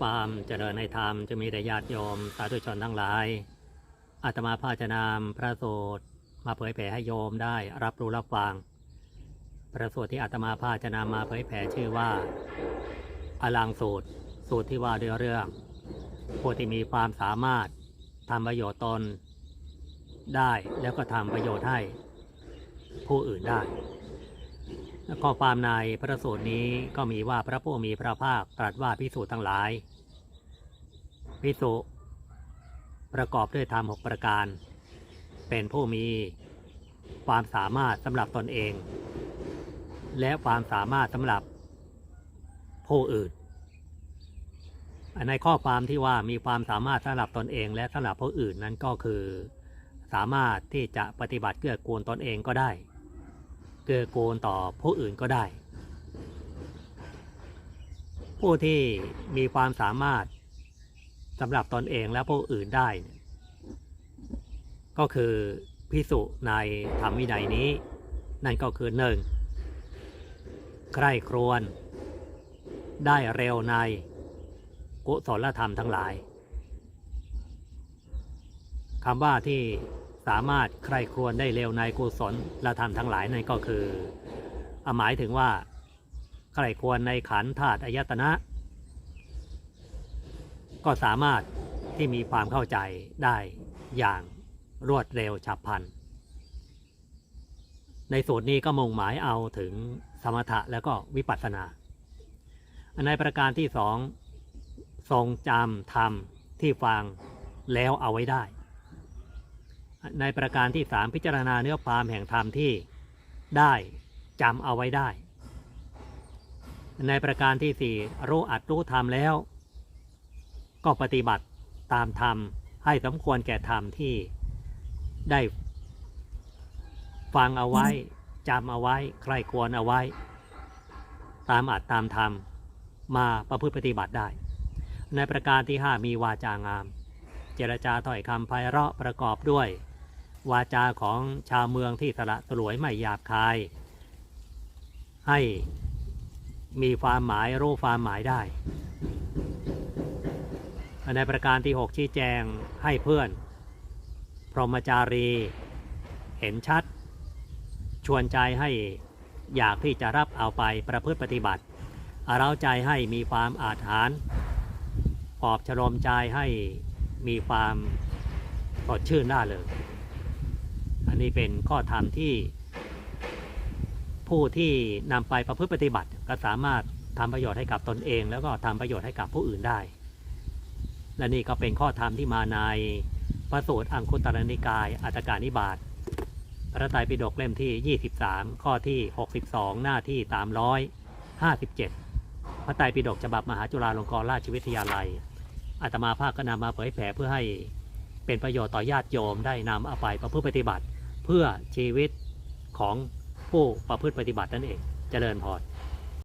ความเจริญในธรรมจะมีแต่ญาติโยมสาธุชนทั้งหลายอาตมาภาจะนำพระสูตรมาเผยแผ่ให้โยมได้รับรู้รับฟังพระสูตรที่อาตมาภาจนำมาเผยแผ่ชื่อว่า อลังสูตร สูตรที่ว่าด้วยเรื่องผู้ที่มีความสามารถทำประโยชน์ตนได้แล้วก็ทำประโยชน์ให้ผู้อื่นได้ ข้อความในพระสูตรนี้ก็มีว่าพระผู้มีพระภาคตรัสว่าพิสูจน์ทั้งหลาย พิสุประกอบด้วยธรรมหกประการ เป็นผู้มีความสามารถสำหรับตนเอง และความสามารถสำหรับผู้อื่น ในข้อความที่ว่ามีความสามารถสำหรับตนเอง และสำหรับผู้อื่นนั้นก็คือ สามารถที่จะปฏิบัติเกื้อกูลตนเองก็ได้ กื้อกูลต่อผู้อื่นก็ได้ ผู้ที่มีความสามารถสำหรับตนเองและผู้อื่นได้ ก็คือพิสุในธรรมวินัยนี้ นั่นก็คือหนึ่งใคร่ครวญได้เร็วในกุศลธรรมทั้งหลายคำว่าที่ สามารถใครครวญได้เร็วในกุศลละธรรมทั้งหลายนั่นก็คืออหมายถึงว่าใครควญในขันธ์ธาตุอายตนะ ก็สามารถที่มีความเข้าใจได้อย่างรวดเร็วฉับพลัน ในสูตรนี้ก็มุ่งหมายเอาถึงสมถะแล้วก็วิปัสสนา ในประการที่สองทรงจำธรรมที่ฟังแล้วเอาไว้ได้ ในประการที่สามพิจารณาเนื้อความแห่งธรรมที่ได้จำเอาไว้ได้ ในประการที่สี่รู้อัดรู้ธรรมแล้ว ก็ปฏิบัติตามธรรมให้สมควรแก่ธรรมที่ได้ฟังเอาไว้จำเอาไว้ ใครควรเอาไว้ ตามอัดตามธรรมมาประพฤติปฏิบัติได้ ในประการที่ห้ามีวาจางาม เจรจาถ้อยคำไพเราะประกอบด้วย วาจาของชาวเมืองที่สละสลวยไม่หยาบคาย ให้มีความหมายรู้ความหมายได้ ในประการที่ 6 ชี้แจงให้เพื่อน พรหมจารี เห็นชัด ชวนใจให้อยากที่จะรับเอาไปประพฤติปฏิบัติเราใจให้มีความอาถรรพ์ปอบฉลมใจให้มีความสดชื่นน่าเลย นนี้เป็นข้อธรรมที่ผู้ที่นำไปประพฤติปฏิบัติ ก็สามารถทำประโยชน์ให้กับตนเอง แล้วก็ทำประโยชน์ให้กับผู้อื่นได้ และนี่ก็เป็นข้อธรรมที่มาในพระสูตรอังคุตรนิกายอัตตการนิบาตพระไตรปิฎกเล่มที่ 23 ข้อที่ 62 หน้าที่ 357 พระไตรปิฎกฉบับมหาจุฬาลงกรณราชวิทยาลัยอาตมาภาคก็นำมาเผยแผ่เพื่อให้เป็นประโยชน์ต่อญาติโยมได้นำเอาไปประพฤติปฏิบัติ เพื่อชีวิตของผู้ประพฤติปฏิบัตินั่นเองเจริญพร